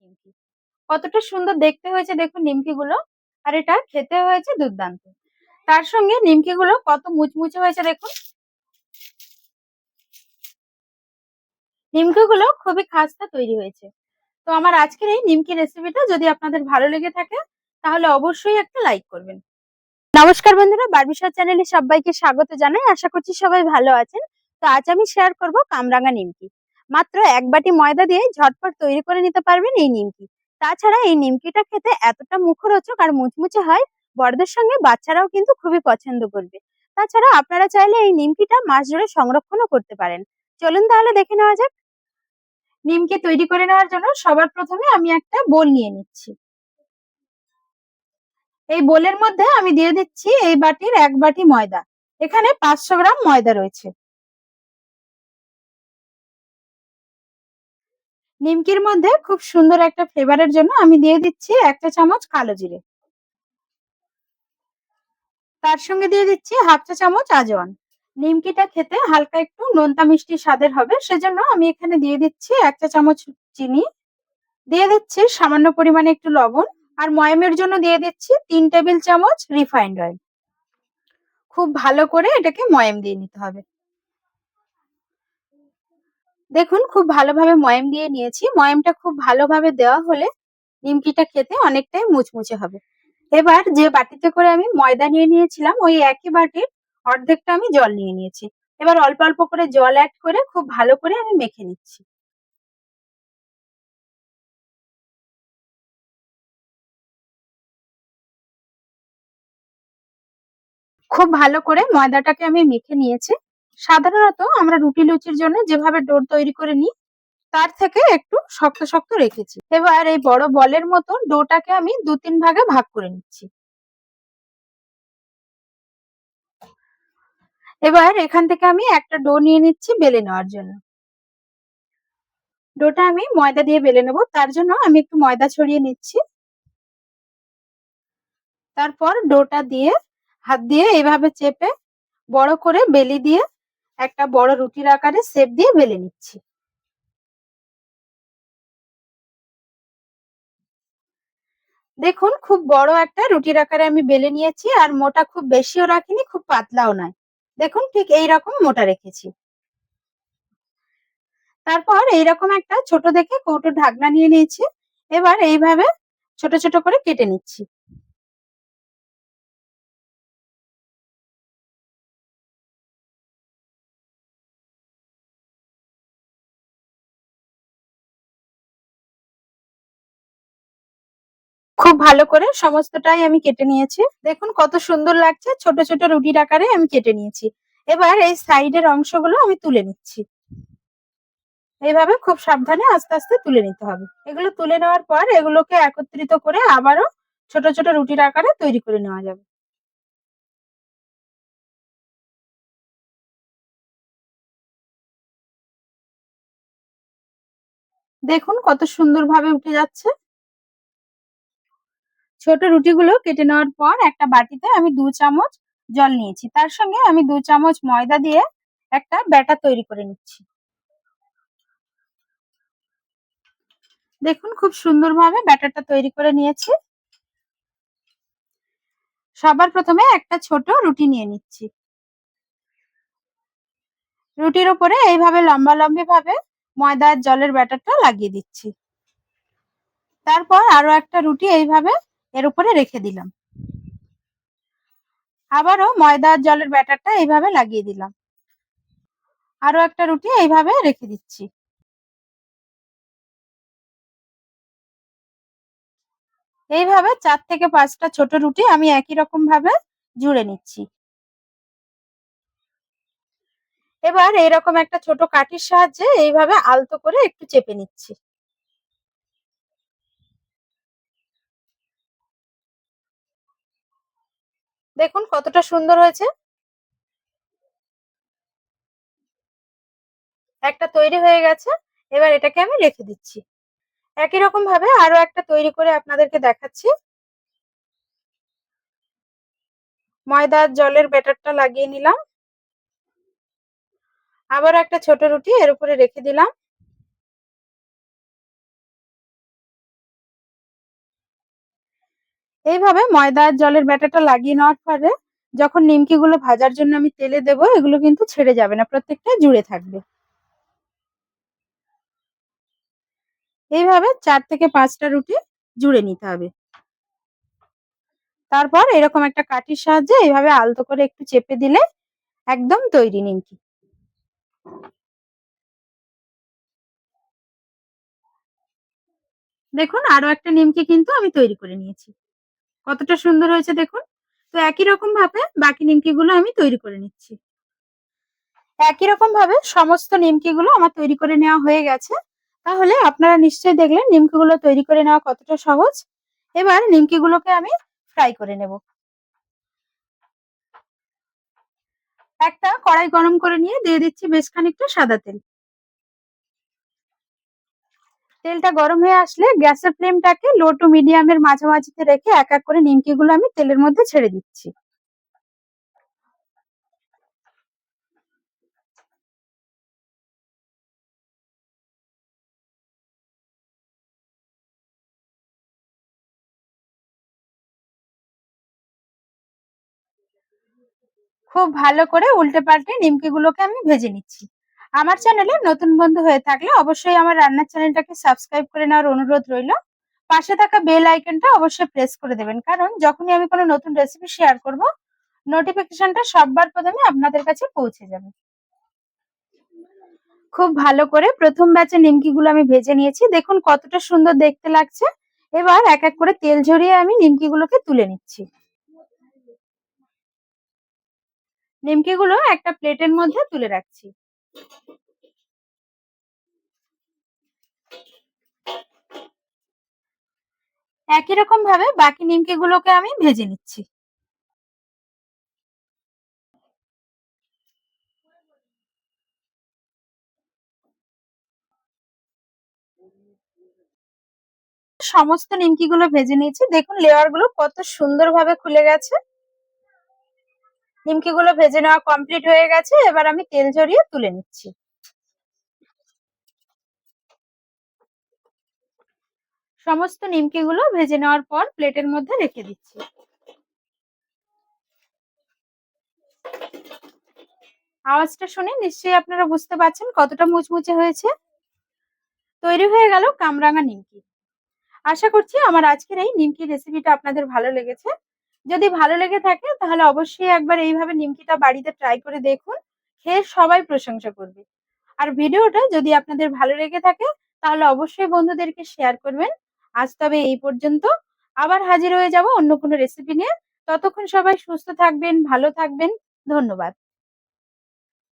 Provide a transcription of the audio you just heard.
নিমকি। কতটা সুন্দর দেখতে হয়েছে দেখুন নিমকি গুলো আর এটা খেতে হয়েছে দুর্দান্ত। তার সঙ্গে নিমকি গুলো কত মুচমুচে হয়েছে দেখুন। নিমকি গুলো খুবই খাস্তা তৈরি হয়েছে। তো আমার আজকের এই নিমকি রেসিপিটা যদি আপনাদের ভালো লেগে থাকে, তাহলে অবশ্যই একটা লাইক করবেন। নমস্কার বন্ধুরা বারবিশার চ্যানেলে সবাইকে স্বাগত জানাই। আশা করছি সবাই ভালো আছেন। তো আজ আমি শেয়ার করব কামরাঙা নিমকি। মাত্র এক বাটি ময়দা দিয়ে ঝটপট তৈরি করে নিতে পারবেন এই নিমকি। তাছাড়া এই নিমকিটা খেতে এতটা মুখরোচক আর মুচমুচে হয়, বড়দের সঙ্গে বাচ্চারাও কিন্তু খুবই পছন্দ করবে। তাছাড়া আপনারা চাইলে এই নিমকিটা মাস জুড়ে সংরক্ষণও করতে পারেন। চলুন তাহলে দেখে নেওয়া যাক। নিমকি তৈরি করে নেওয়ার জন্য সবার প্রথমে আমি একটা বোল নিয়ে নিচ্ছি। এই বোলের মধ্যে আমি দিয়ে দিচ্ছি এই বাটির এক বাটি ময়দা। এখানে পাঁচশো গ্রাম ময়দা রয়েছে। নিমকির মধ্যে খুব সুন্দর একটা ফ্লেভারের জন্য আমি দিয়ে দিচ্ছি একটা চামচ কালো জিরে। তার সঙ্গে দিয়ে দিচ্ছি হাফ চা চামচ আজওয়ান। নিমকিটা খেতে হালকা একটু নোনতা মিষ্টি স্বাদের হবে, সেজন্য আমি এখানে দিয়ে দিচ্ছি এক চা চামচ চিনি। দিয়ে দিচ্ছি সামান্য পরিমাণে একটু লবণ আর ময়ামের জন্য দিয়ে দিচ্ছি তিন টেবিল চামচ রিফাইন্ড অয়েল খুব ভালো করে এটাকে ময়াম দিয়ে নিতে হবে। দেখুন, খুব ভালোভাবে ময়াম দিয়ে নিয়েছি। ময়ামটা খুব ভালোভাবে দেওয়া হলে নিমকিটা খেতে অনেকটাই মুচমুচে হবে। এবার যে বাটিতে করে আমি ময়দা নিয়ে নিয়েছিলাম, ওই একই বাটির অর্ধেকটা আমি জল নিয়ে নিয়েছি। এবার অল্প অল্প করে জল অ্যাড করে খুব ভালো করে আমি মেখে নিচ্ছি। খুব ভালো করে ময়দাটাকে আমি মেখে নিয়েছি। সাধারণত আমরা রুটি লুচির জন্য যেভাবে ডোর তৈরি করে নিই, তার থেকে একটু শক্ত শক্ত রেখেছি। এবার এই বড় বলের মতো ডোটাকে আমি দু তিন ভাগে ভাগ করে নিচ্ছি। এবার এখান থেকে আমি একটা ডো নিয়ে নিচ্ছি বেলে নেওয়ার জন্য। ডোটা আমি ময়দা দিয়ে বেলে নেব, তার জন্য আমি একটু ময়দা ছড়িয়ে নিচ্ছি। তারপর ডোটা দিয়ে, হাত দিয়ে এইভাবে চেপে বড় করে বেলি দিয়ে একটা বড় রুটির আকারে সেপ দিয়ে বেলে নিচ্ছি। দেখুন, খুব বড় একটা রুটির আকারে আমি বেলে নিয়েছি আর মোটা খুব বেশিও রাখিনি, খুব পাতলাও নয়। দেখুন, ঠিক এই রকম মোটা রেখেছি। তারপর এইরকম একটা ছোট দেখে কৌটো ঢাকনা নিয়ে নিয়েছি। এবার এইভাবে ছোট ছোট করে কেটে নিচ্ছি। ভালো করে সমস্তটাই আমি কেটে নিয়েছি। দেখুন কত সুন্দর লাগছে, ছোট ছোট রুটির আকারে আমি কেটে নিয়েছি। এবার এই সাইডের অংশগুলো আমি তুলে নিচ্ছি। এইভাবে খুব সাবধানে আস্তে আস্তে তুলে নিতে হবে। এগুলো তুলে নেওয়ার পর এগুলোকে একত্রিত করে আবারও ছোট ছোট রুটির আকারে তৈরি করে নেওয়া যাবে। দেখুন কত সুন্দরভাবে উঠে যাচ্ছে। ছোট রুটিগুলো কেটে নেওয়ার পর একটা বাটিতে আমি দু চামচ জল নিয়েছি। তার সঙ্গে আমি দু চামচ ময়দা দিয়ে একটা ব্যাটার তৈরি করে নিচ্ছি। দেখুন খুব সুন্দরভাবে ব্যাটারটা তৈরি করে নিয়েছি। সবার প্রথমে একটা ছোট রুটি নিয়ে নিচ্ছি। রুটির উপরে এইভাবে লম্বা লম্বি ভাবে ময়দার জলের ব্যাটারটা লাগিয়ে দিচ্ছি। তারপর আরও একটা রুটি এইভাবে এর উপরে রেখে দিলাম। আবারও ময়দা আর জলের ব্যাটারটা এইভাবে লাগিয়ে দিলাম। আরও একটা রুটি এইভাবে রেখে দিচ্ছি। এইভাবে চার থেকে পাঁচটা ছোট রুটি আমি একই রকম ভাবে জুড়ে নিচ্ছি। এবার এরকম একটা ছোট কাঠির সাহায্যে এইভাবে আলতো করে একটু চেপে নিচ্ছি। দেখুন কতটা সুন্দর হয়েছে। একটা তৈরি হয়ে গেছে, এবার এটাকে আমি রেখে দিচ্ছি। একই রকম ভাবে আরও একটা তৈরি করে আপনাদেরকে দেখাচ্ছি। ময়দার জলের ব্যাটারটা লাগিয়ে নিলাম। আবার একটা ছোট রুটি এর উপরে রেখে দিলাম। এইভাবে ময়দা আর জলের ব্যাটারটা লাগিয়ে নেওয়ার পরে যখন নিমকিগুলো ভাজার জন্য আমি তেলে দেবো, এগুলো কিন্তু ছেড়ে যাবে না, প্রত্যেকটা জুড়ে থাকবে। এইভাবে চার থেকে পাঁচটা রুটি জুড়ে নিতে হবে। তারপর এরকম একটা কাঠির সাহায্যে এইভাবে আলতো করে একটু চেপে দিলে একদম তৈরি নিমকি। দেখুন আরও একটা নিমকি কিন্তু আমি তৈরি করে নিয়েছি। কতটা সুন্দর হয়েছে দেখুন। তো একই রকম ভাবে বাকি নিমকি গুলো আমি তৈরি করে নিচ্ছি। একই রকম ভাবে সমস্ত নিমকি গুলো আমার তৈরি করে নেওয়া হয়ে গেছে। তাহলে আপনারা নিশ্চয়ই দেখলেন নিমকি গুলো তৈরি করে নেওয়া কতটা সহজ। এবার নিমকি গুলোকে আমি ফ্রাই করে নেব। একটা কড়াই গরম করে নিয়ে দিয়ে দিচ্ছি বেশ খানিকটা সাদা তেল। তেলটা গরম হয়ে আসলে গ্যাসের ফ্লেমটাকে লো টু মিডিয়ামের মাঝামাঝিতে রেখে এক এক করে নিমকিগুলো আমি তেলের মধ্যে ছেড়ে দিচ্ছি। খুব ভালো করে উল্টে পাল্টে নিমকিগুলোকে আমি ভেজে নিচ্ছি। আমার চ্যানেলে নতুন বন্ধু হয়ে থাকলে অবশ্যই আমার রান্নার চ্যানেলটাকে সাবস্ক্রাইব করে নেওয়ার অনুরোধ রইল। পাশে থাকা বেল আইকনটা অবশ্যই প্রেস করে দেবেন, কারণ যখনই আমি কোনো নতুন রেসিপি শেয়ার করব নোটিফিকেশনটা সববার প্রথমে আপনাদের কাছে পৌঁছে যাবে। খুব ভালো করে প্রথম ব্যাচে নিমকিগুলো আমি ভেজে নিয়েছি। দেখুন কতটা সুন্দর দেখতে লাগছে। এবার এক এক করে তেল ঝরিয়ে আমি নিমকিগুলোকে তুলে নিচ্ছি। নিমকিগুলো একটা প্লেটের মধ্যে তুলে রাখছি। একই রকম ভাবে বাকি নিমকি গুলোকে আমি ভেজে নিচ্ছি। সমস্ত নিমকি গুলো ভেজে নিয়েছি। দেখুন লেয়ারগুলো কত সুন্দর ভাবে খুলে গেছে। নিমকিগুলো ভেজে নেওয়া কমপ্লিট হয়ে গেছে, এবার আমি তেল ঝরিয়ে তুলে নিচ্ছি। সমস্ত নিমকিগুলো ভেজে নেওয়ার পর প্লেটের মধ্যে রেখে দিচ্ছি। আওয়াজটা শুনে নিশ্চয়ই আপনারা বুঝতে পারছেন কতটা মুচমুচে হয়েছে। তৈরি হয়ে গেল কামরাঙা নিমকি। আশা করছি আমার আজকের এই নিমকি রেসিপিটা আপনাদের ভালো লেগেছে। যদি ভালো লেগে থাকে তাহলে অবশ্যই একবার এইভাবে নিমকিটা বাড়িতে ট্রাই করে দেখুন, খেয়ে সবাই প্রশংসা করবে। আর ভিডিওটা যদি আপনাদের ভালো লেগে থাকে তাহলে অবশ্যই বন্ধুদেরকে শেয়ার করবেন। আজ তবে এই পর্যন্ত। আবার হাজির হয়ে যাব অন্য কোনো রেসিপি নিয়ে। ততক্ষণ সবাই সুস্থ থাকবেন, ভালো থাকবেন। ধন্যবাদ।